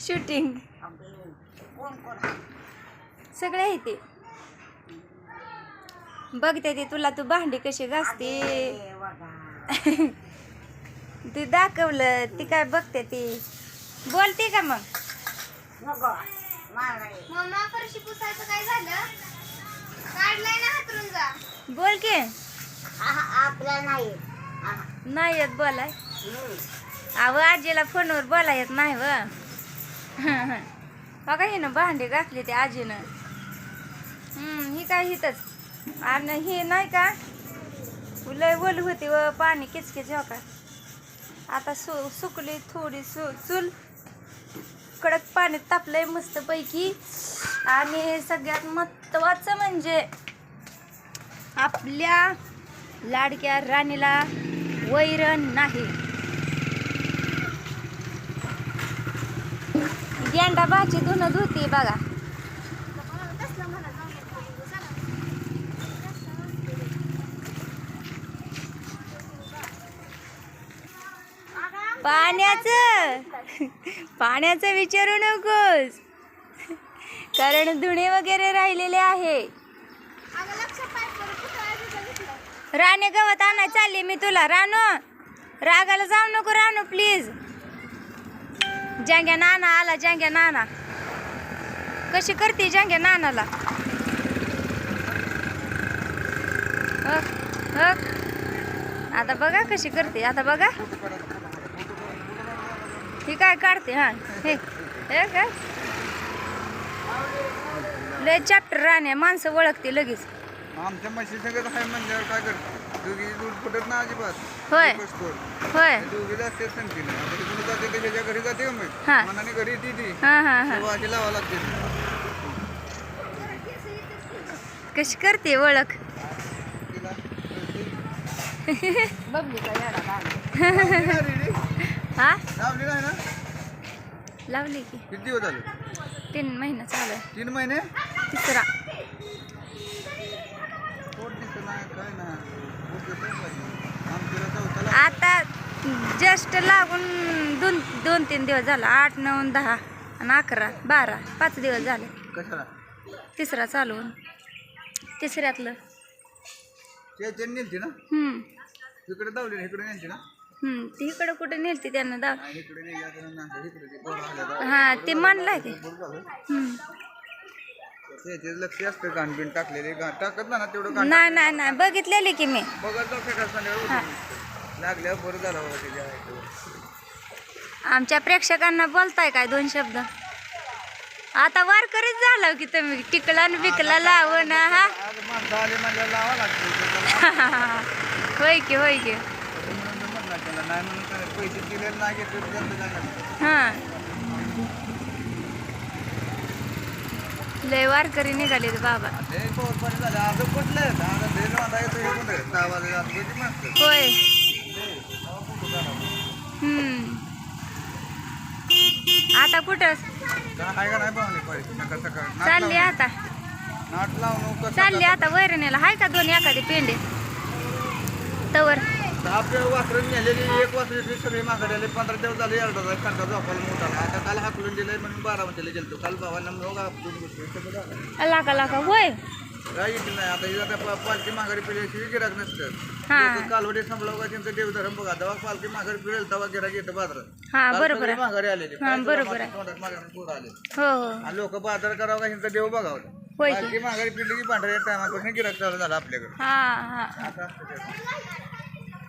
Shooting. सगळे आहे ते. बघते ते तुला तू भांडी कशी घासते? ते दाखवलं ती काय बघते ती. बोलते का मग? मम्मा फरशी पुसायचं काय झालं? काढलाय ना हातरून जा. बोल की. आपला नाही. नाही येत बोलाय. अव आजीला फोनवर बोला येत नाही व. बघा ही ना भांडी ते आजीनं. ही काय हिथच आणि हे नाही का? लय ओल होती व पाणी किचकिच हो का? आता सु सुकली थोडी सु चूल. कडक पाणी तापलंय मस्त पैकी आणि सगळ्यात महत्वाचं म्हणजे आपल्या लाडक्या राणीला वैरण नाही. गेंडा भाजी धुणं धुती बघा. पाण्याचं. पाण्याचं विचारू नकोस. कारण धुणे वगैरे राहिलेले आहे. राणे गवत आणाय चालली मी तुला. राणू रागाला जाऊ नको राणू प्लीज जांग्या नाना आला जांग्या नाना. कशी करते जांग्या नानाला? आता बघा कशी करते आता बघा. ही काय काढते हा हे काय लय चॅप्टर राणे माणसं ओळखते लगेच. आमच्या म्हशी सगळं आहे म्हणल्यावर काय करते? दूध फुटत ना अजिबात. होय. होय. घरी जाते हा. मनाने घरी ती. हा हा हा. लावा लागते. कशी करते ओळख? हा? लावली ना? की. किती दिवस झाले? तीन महिना चालू. तीन महिने? तिसरा. पोट दिसत नाही काय नाही पोट दिसत नाही. आमच्याला चौथाला आता जस्ट लागून दोन दोन तीन दिवस झाला. आठ नऊ दहा आणि अकरा बारा पाच दिवस झाले. कशाला? तिसरा चालू. तिसऱ्यातलं. नेलती ना? हम्म. इकडे दावली ना इकडे नेलती ना? हम्म ती इकडं कुठे नेलती त्यानं दाव आणि इकडे नेल्या तर नंतर इकडे ते पोरं हा ते म्हणलाय ते. पोर झालं. हम्म. त्याचे लक्ष असतं घाण बिन टाकलेले. घाण टाकत ना ना तेवढं घाण नाही नाही नाही. बघितलेली की मी. बघत जाऊ लागल्यावर बरं झालं त्याच्या. आमच्या प्रेक्षकांना बोलताय काय दोन शब्द आता वारकरीच झालं की तुम्ही टिकला न बिकला लावून हा आज माणसं आली म्हणजे लावा लागते होय की होय की म्हणून तर म्हणणार त्याला नाही म्हणून तर पैसे दिले नाही घेतले तर त्यांचं काय करणार? हा लय वारकरी निघाले बाबा ते पोर पाणी झालं आज कुठलं? आता येतो? दहा होय ते, तेव्हा कुठं जाणार? हम्म आता कुठं आहे का नाही पाहुणे? चालली आता. नाट लावून कसं चालली आता वैरणीला. हाय का दोन एखादी पेंडे? तवर. दहा पे वासरं नेलेली एक वासरी सगळी आले पंधरा दिवस झाले अर्धा खर्चा झोपायला मोठा आता काल हाकलून दिलंय म्हणून बारामतीला गेलतो. काल भावांना मग लाका लाका. होय? काय येत नाही आता ही आता पा- पालखी माघारी पिल्याशिवाय गिराक नसतं हा. लोकं कालवडी संपलं का त्यांचं देवधर्म बघा तेव्हा पालखी माघारी पिळेल तेव्हा गिराक येतं बाजारात हा काल बरोबर सगळे आहे माघारी आलेले हा, बरोबर आहे. आले हो हो आणि लोक बाजार करावं का ह्यांचा देव बघावं होय की. पालखी माघारी पिली की पांढऱ्या टायमापासून गिराक चालू झाला आपल्याकडे हा हा असं असतं ते.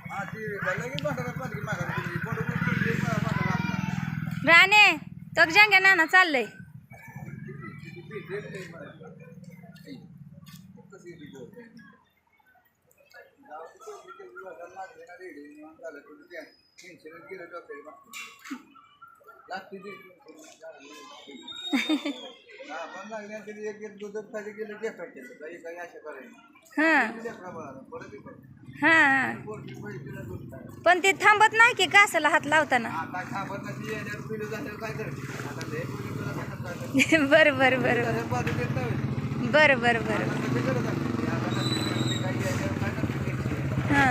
हा ती झालं की पांढऱ्या पालखी माघारी पिली पडून पिली, पांढरा आपला. राणे तो जांग्या नाना चाललंय हा. पण ते थांबत नाही की कासाला हात लावताना? आता बर बर काय बरं बरं. बरं बरं बरं? हा.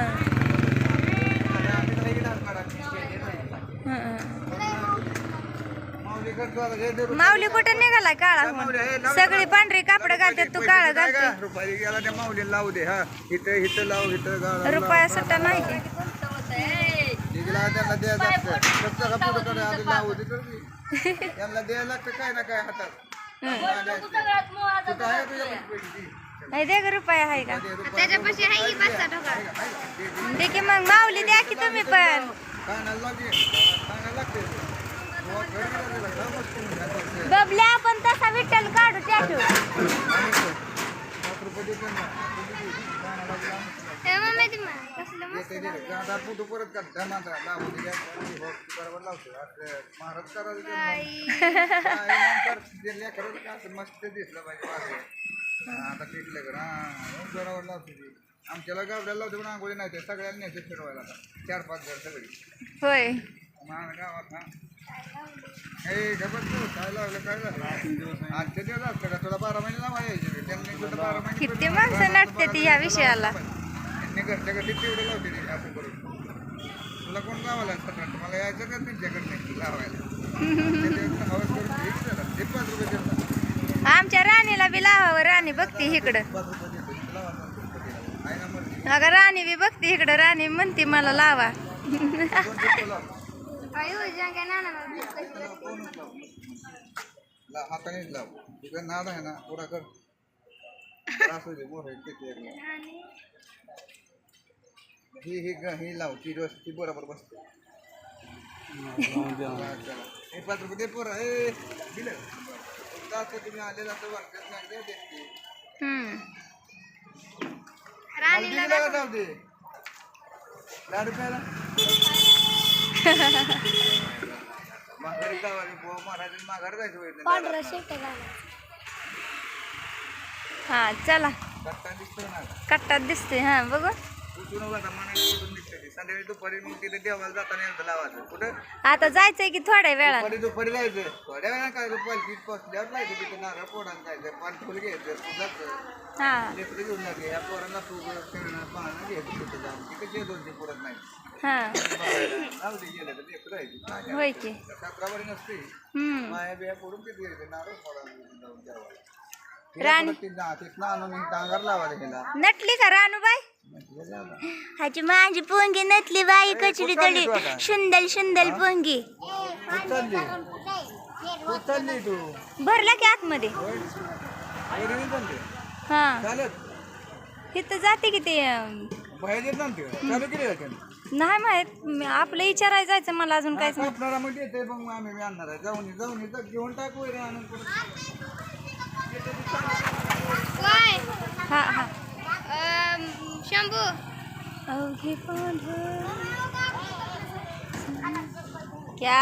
माऊली कुठं निघालाय काळा माऊली? सगळी. पांढरी कापड घालतात तू काळं? घालते रुपाली गेला त्या माऊलीला लावू दे हा इथं इथं लाव इथं गाळा. रुपया सुट्टा नाही निघला आधी लावू दे. त्यांना द्यायला लागतं काय ना काय हातात नाही दे ग रुपया आहे का. त्याच्यापाशी आहे की पाच सहा? दे, की मग माऊली द्या की तुम्ही पण. बबल्या आपण तसा विठ्ठल काढू टॅटू ना. परत बरोबर लावतो. असं महाराज करायला दे ना. आई. काय नंतर ते लेकराचं काय असं मस्त दिसलं पाहिजे आता टिकलं का हा बरोबर लावतो ती आमच्याला गावड्याला लावतो पण आंघोळी नाही ते सगळ्यांनी न्यायचे फिरवायला आता चार पाच घर सगळी होय गावात तू काय लावलं काय झालं आजच्या दिवस असतं का तुला बारा महिने लावा यायचे त्यांनी बारा महिने किती. माणसं नटते ती या विषयाला. लावलं पण. त्यांनी घरच्या घरी तेवढं लावते ते असं करून तुला कोण लावायला असतं मला यायचं का लावायला? करून. ते पाच रुपये देतात आमच्या राणीला बी लावावं राणी बघते इकडं. अगं राणी बी बघते इकडं. राणी म्हणते मला लावा. हो, हातानेच लाव. नाद आहे ना पुरा कर. असू दे मोर किती ही ही ग- ही लाव ती रोज ती बरोबर बसते. चला, चला. हे पाच रुपये दे पोरं ए दिलं फक्त असं तुम्ही आलेला तर वाटत नाही दे देते हम्म. राणीला दिलं का जाऊ दे. लाडू खायला माघारी जावा बुवा माघार जायचं हा चला. कट्टा दिसतोय ना. कट्टात दिसते हा बघू. उठून दिसते ती. संध्याकाळी दुपारी मग तिथे देवाला जाताना लावायचं कुठं आता जायचंय की थोड्या वेळात दुपारी दुपारी जायचं थोड्या वेळा काय पालखी बसल्यावर जायचं तिथे नारळ पोडायला जायचं पान फुल घ्यायचं हा. लेकरं घेऊन लागे या पोरांना फुगं खेळणं पाहणं घ्यायचं तिथे जाऊन. तिथे जे दोन ते पुरत नाही हा. बघायला. जाऊ दे गेलं तर लेकरं आहे ती. काय होय की. नसते. हम्म. माया बिया पडून तिथे नारळ पोडायला जाऊन देवाला. राणी- नटली का रानूबाई. हाची माझी पोंगी नटली बाई कचडी तळी? सुंदर सुंदर पोंगी. भरला की आतमध्ये. हा. जाते की ते नाही माहीत. आपलं विचारायला जायचं मला अजून काहीच नाही. आहे जाऊन ये, जा, घेऊन टाकू रे आणून परत. काय हा हा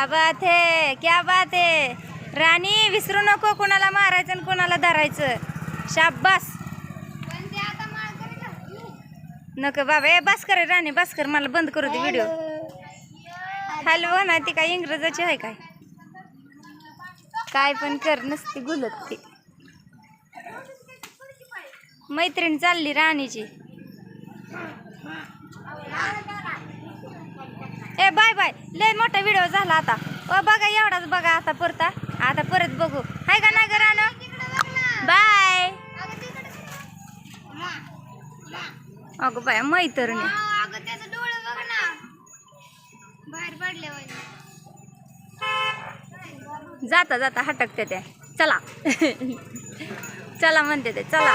बात है क्या बात है. राणी विसरू नको कोणाला मारायचं आणि कोणाला धरायचं. शाब्बास करी ना. नको बाबा ए बस कर राणी बस कर मला बंद करू दे व्हिडिओ हॅलो ना ती काय इंग्रजाची आहे काय? काय पण कर नसती गुलत ती. मैत्रीण चालली राणीची. ए बाय बाय. लय मोठा व्हिडिओ झाला आता. ओ बघा एवढाच बघा आता पुरता. आता परत बघू. हाय का नाही का राणं? बाय. अगं बाय मैत्रिणी. जाता जाता हटकते ते. चला. चला म्हणते ते चला.